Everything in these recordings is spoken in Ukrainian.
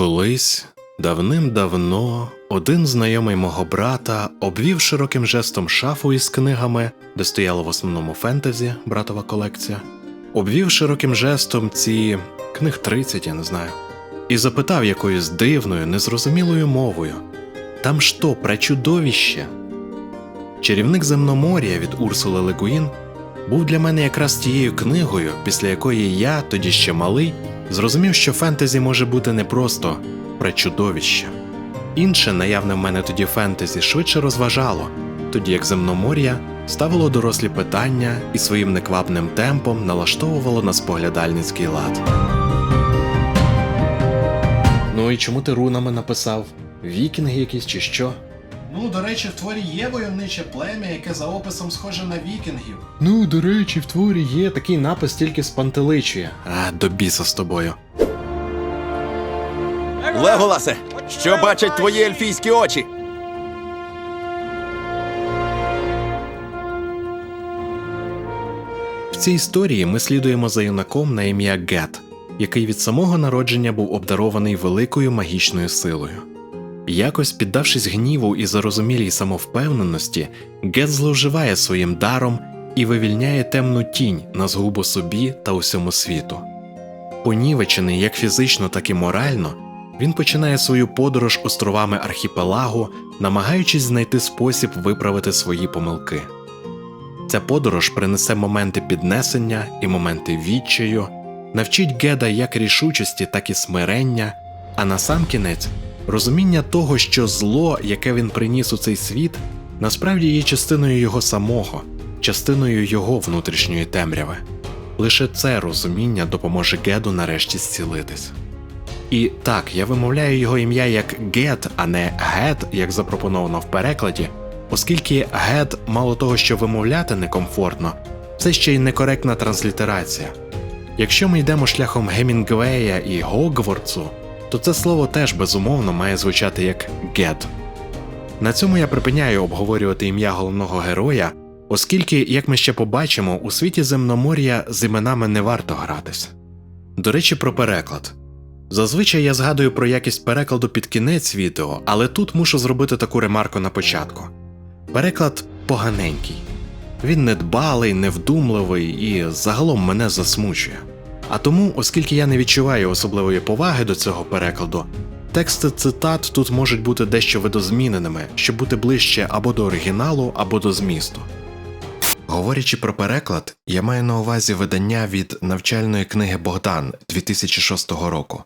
Колись, давним-давно, один знайомий мого брата обвів широким жестом шафу із книгами, де стояло в основному фентезі, братова колекція, обвів широким жестом ці книг 30, я не знаю, і запитав якоюсь дивною, незрозумілою мовою: Там що, пречудовіще? Чарівник земномор'я від Урсули Легуїн був для мене якраз тією книгою, після якої я, тоді ще малий, зрозумів, що фентезі може бути не просто пречудовище. Інше наявне в мене тоді фентезі швидше розважало, тоді як земномор'я ставило дорослі питання і своїм неквапним темпом налаштовувало на споглядальницький лад. Ну і чому ти рунами написав? Вікінги якісь чи що? Ну, до речі, в творі є войовниче плем'я, яке за описом схоже на вікінгів. Ну, до речі, в творі є такий напис тільки спантеличує. А, до біса з тобою. Леголасе, що бачать твої ельфійські очі? В цій історії ми слідуємо за юнаком на ім'я Гет, який від самого народження був обдарований великою магічною силою. Якось, піддавшись гніву і зарозумілій самовпевненості, Гет зловживає своїм даром і вивільняє темну тінь на згубу собі та усьому світу. Понівечений як фізично, так і морально, він починає свою подорож островами архіпелагу, намагаючись знайти спосіб виправити свої помилки. Ця подорож принесе моменти піднесення і моменти відчаю, навчить Геда як рішучості, так і смирення, а насамкінець розуміння того, що зло, яке він приніс у цей світ, насправді є частиною його самого, частиною його внутрішньої темряви. Лише це розуміння допоможе Геду нарешті зцілитись. І так, я вимовляю його ім'я як Гет, а не Гет, як запропоновано в перекладі, оскільки Гет мало того, що вимовляти некомфортно, це ще й некоректна транслітерація. Якщо ми йдемо шляхом Гемінгвея і Гогвардсу, то це слово теж безумовно має звучати як Гет. На цьому я припиняю обговорювати ім'я головного героя, оскільки, як ми ще побачимо, у світі земномор'я з іменами не варто гратись. До речі, про переклад. Зазвичай я згадую про якість перекладу під кінець відео, але тут мушу зробити таку ремарку на початку. Переклад поганенький. Він недбалий, невдумливий і загалом мене засмучує. А тому, оскільки я не відчуваю особливої поваги до цього перекладу, тексти цитат тут можуть бути дещо видозміненими, щоб бути ближче або до оригіналу, або до змісту. Говорячи про переклад, я маю на увазі видання від навчальної книги Богдан 2006 року.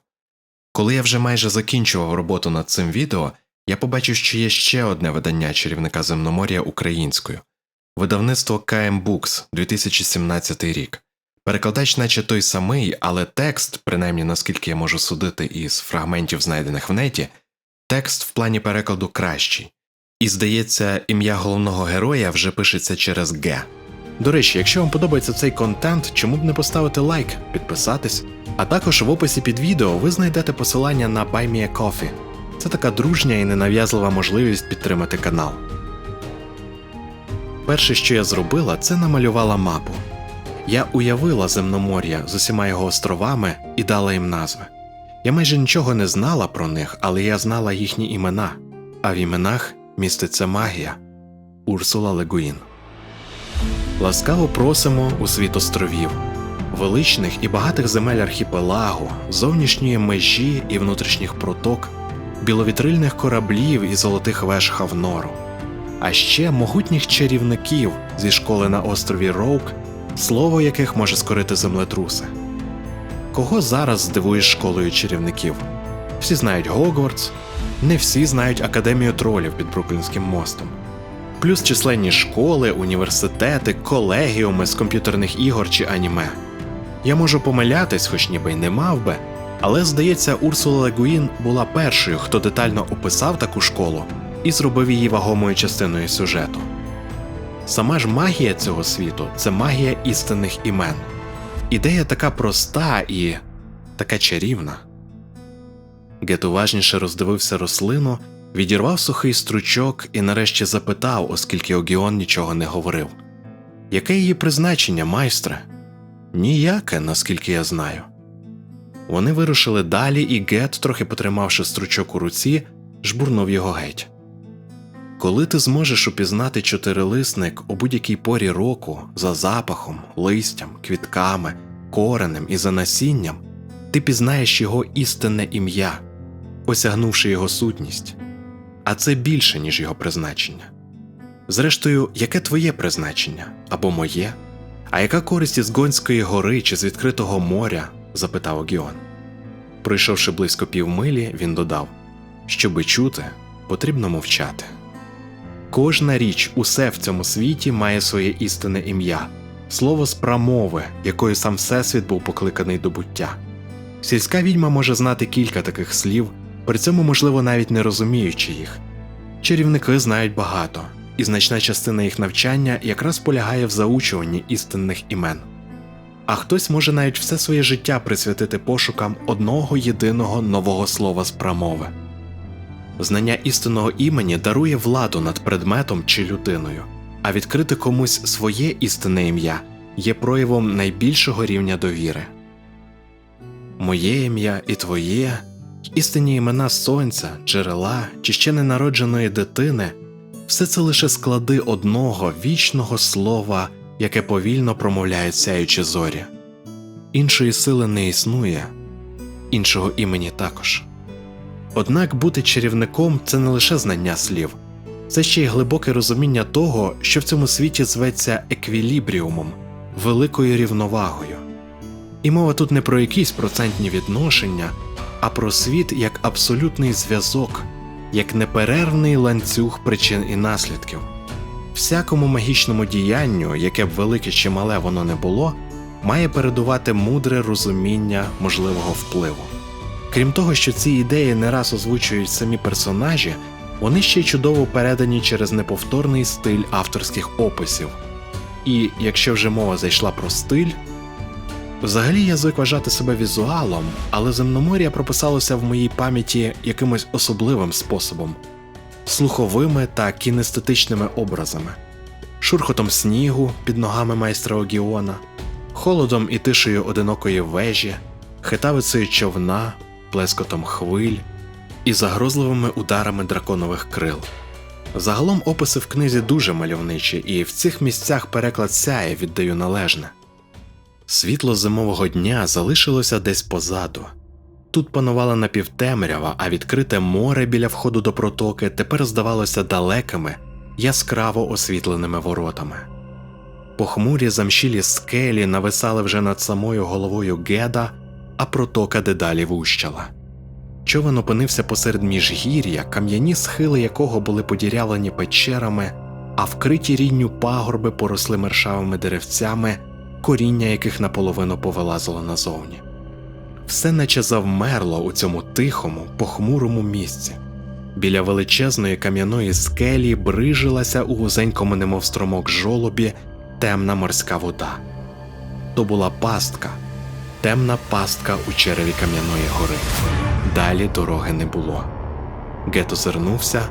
Коли я вже майже закінчував роботу над цим відео, я побачив, що є ще одне видання чарівника земномор'я українською видавництво KM Books 2017 рік. Перекладач, наче той самий, але текст, принаймні наскільки я можу судити із фрагментів, знайдених в неті, текст в плані перекладу кращий. І здається, ім'я головного героя вже пишеться через Г. До речі, якщо вам подобається цей контент, чому б не поставити лайк, підписатись, а також в описі під відео ви знайдете посилання на Buy Me a Coffee. Це така дружня і ненав'язлива можливість підтримати канал. Перше, що я зробила, це намалювала мапу. Я уявила земномор'я з усіма його островами і дала їм назви. Я майже нічого не знала про них, але я знала їхні імена, а в іменах міститься магія Урсула Легуїн. Ласкаво просимо у світ островів, величних і багатих земель архіпелагу, зовнішньої межі і внутрішніх проток, біловітрильних кораблів і золотих веж Хавнору, а ще могутніх чарівників зі школи на острові Роук, слово яких може скорити землетруси. Кого зараз здивуєш школою чарівників? Всі знають Гогвардс, не всі знають Академію тролів під Бруклінським мостом. Плюс численні школи, університети, колегіуми з комп'ютерних ігор чи аніме. Я можу помилятись, хоч ніби й не мав би, але здається, Урсула Легуїн була першою, хто детально описав таку школу і зробив її вагомою частиною сюжету. Сама ж магія цього світу це магія істинних імен. Ідея така проста і така чарівна. Гет уважніше роздивився рослину, відірвав сухий стручок і нарешті запитав, оскільки Огіон нічого не говорив. Яке її призначення, майстре? Ніяке, наскільки я знаю. Вони вирушили далі, і Гет, трохи потримавши стручок у руці, жбурнув його геть. Коли ти зможеш упізнати чотирилисник у будь-якій порі року за запахом, листям, квітками, коренем і за насінням, ти пізнаєш його істинне ім'я, осягнувши його сутність, а це більше, ніж його призначення. Зрештою, яке твоє призначення або моє? А яка користь із Гонської гори чи з відкритого моря? запитав Огіон. Пройшовши близько півмилі, він додав щоби чути, потрібно мовчати. Кожна річ, усе в цьому світі має своє істинне ім'я, слово з прамови, якою сам Всесвіт був покликаний до буття. Сільська відьма може знати кілька таких слів, при цьому, можливо, навіть не розуміючи їх. Чарівники знають багато, і значна частина їх навчання якраз полягає в заучуванні істинних імен. А хтось може навіть все своє життя присвятити пошукам одного єдиного нового слова з прамови. Знання істинного імені дарує владу над предметом чи людиною, а відкрити комусь своє істинне ім'я є проявом найбільшого рівня довіри. Моє ім'я і твоє, істинні імена сонця, джерела чи ще ненародженої дитини все це лише склади одного вічного слова, яке повільно промовляють сяючі зорі. Іншої сили не існує, іншого імені також. Однак бути чарівником це не лише знання слів, це ще й глибоке розуміння того, що в цьому світі зветься еквілібріумом, великою рівновагою. І мова тут не про якісь процентні відношення, а про світ як абсолютний зв'язок, як неперервний ланцюг причин і наслідків. Всякому магічному діянню, яке б велике чи мале воно не було, має передувати мудре розуміння можливого впливу. Крім того, що ці ідеї не раз озвучують самі персонажі, вони ще чудово передані через неповторний стиль авторських описів. І якщо вже мова зайшла про стиль, взагалі я звик вважати себе візуалом, але земномор'я прописалося в моїй пам'яті якимось особливим способом слуховими та кінестетичними образами, шурхотом снігу під ногами майстра Огіона, холодом і тишею одинокої вежі, хитавицею човна, плескотом хвиль і загрозливими ударами драконових крил. Загалом описи в книзі дуже мальовничі, і в цих місцях переклад сяє віддаю належне. Світло зимового дня залишилося десь позаду. Тут панувала напівтемрява, а відкрите море біля входу до протоки тепер здавалося далекими, яскраво освітленими воротами. Похмурі замшілі скелі нависали вже над самою головою Геда, а протока дедалі вущала. Човен опинився посеред міжгір'я, кам'яні схили якого були подірявлені печерами, а вкриті рінню пагорби поросли мершавими деревцями, коріння яких наполовину повилазило назовні. Все наче завмерло у цьому тихому, похмурому місці. Біля величезної кам'яної скелі брижилася у вузенькому немов стромок жолобі темна морська вода. То була пастка, темна пастка у череві кам'яної гори. Далі дороги не було. Гет озирнувся,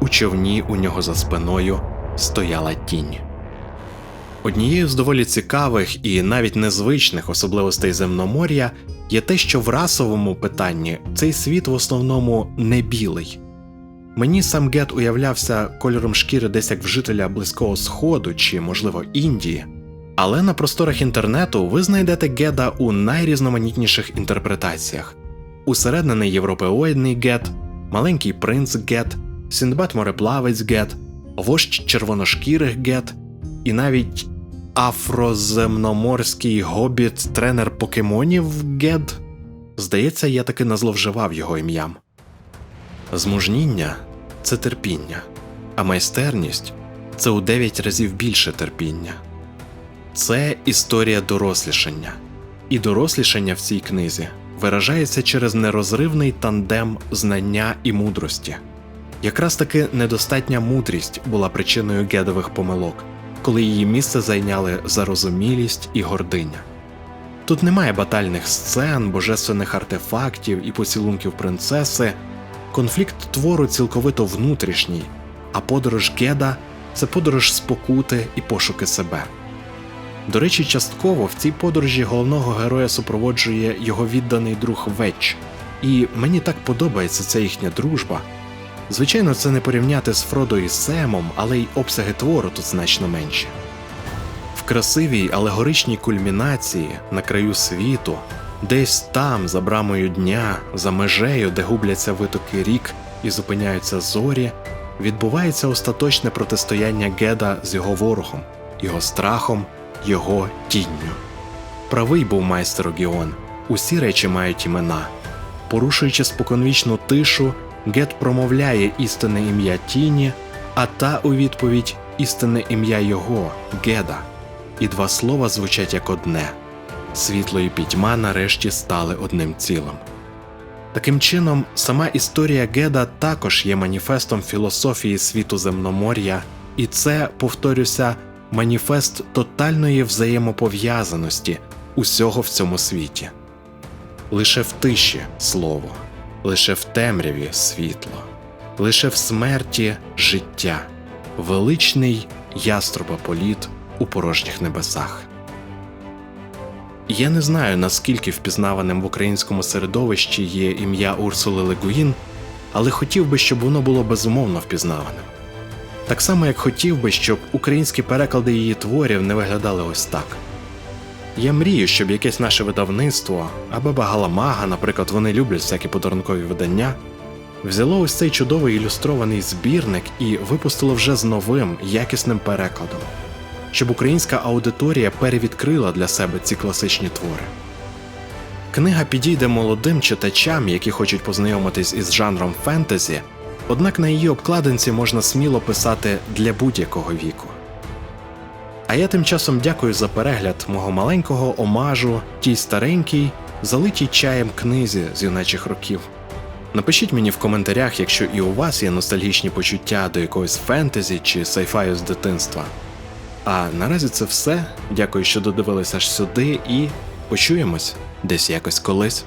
у човні у нього за спиною стояла тінь. Однією з доволі цікавих і навіть незвичних особливостей земномор'я є те, що в расовому питанні цей світ в основному не білий. Мені сам Гет уявлявся кольором шкіри десь як в жителя Близького Сходу чи, можливо, Індії, але на просторах інтернету ви знайдете Геда у найрізноманітніших інтерпретаціях: усереднений європеоїдний Гет, маленький принц Гет, Сіндбад мореплавець Гет, вождь червоношкірих Гет і навіть афроземноморський гобіт, тренер покемонів Гед. Здається, я таки назловживав його ім'ям. Змужніння це терпіння, а майстерність це у дев'ять разів більше терпіння. Це історія дорослішання, і дорослішання в цій книзі виражається через нерозривний тандем знання і мудрості. Якраз таки недостатня мудрість була причиною гедових помилок, коли її місце зайняли зарозумілість і гординя. Тут немає батальних сцен, божественних артефактів і поцілунків принцеси. Конфлікт твору цілковито внутрішній, а подорож Геда це подорож спокути і пошуки себе. До речі, частково в цій подорожі головного героя супроводжує його відданий друг Веч, і мені так подобається ця їхня дружба. Звичайно, це не порівняти з Фродо і Семом, але й обсяги твору тут значно менші. В красивій алегоричній кульмінації на краю світу, десь там, за брамою дня, за межею, де губляться витоки рік і зупиняються зорі, відбувається остаточне протистояння Геда з його ворогом, його страхом, його тінню. Правий був майстер Огіон. Усі речі мають імена. Порушуючи споконвічну тишу, Гет промовляє істинне ім'я тіні, а та у відповідь істинне ім'я його Геда. І два слова звучать як одне світло і пітьма нарешті стали одним цілим. Таким чином, сама історія Геда також є маніфестом філософії світу земномор'я, і це, повторюся, маніфест тотальної взаємопов'язаності усього в цьому світі. Лише в тиші слово, лише в темряві світло, лише в смерті життя, величний яструбополіт у порожніх небесах. Я не знаю, наскільки впізнаваним в українському середовищі є ім'я Урсули Легуїн, але хотів би, щоб воно було безумовно впізнаваним. Так само, як хотів би, щоб українські переклади її творів не виглядали ось так. Я мрію, щоб якесь наше видавництво, або Багаламага, наприклад, вони люблять всякі подарункові видання, взяло ось цей чудовий ілюстрований збірник і випустило вже з новим, якісним перекладом, щоб українська аудиторія перевідкрила для себе ці класичні твори. Книга підійде молодим читачам, які хочуть познайомитись із жанром фентезі, однак на її обкладинці можна сміло писати для будь-якого віку. А я тим часом дякую за перегляд мого маленького омажу тій старенькій, залитій чаєм книзі з юначих років. Напишіть мені в коментарях, якщо і у вас є ностальгічні почуття до якогось фентезі чи сайфаю з дитинства. А наразі це все. Дякую, що додивилися аж сюди, і почуємось десь якось колись.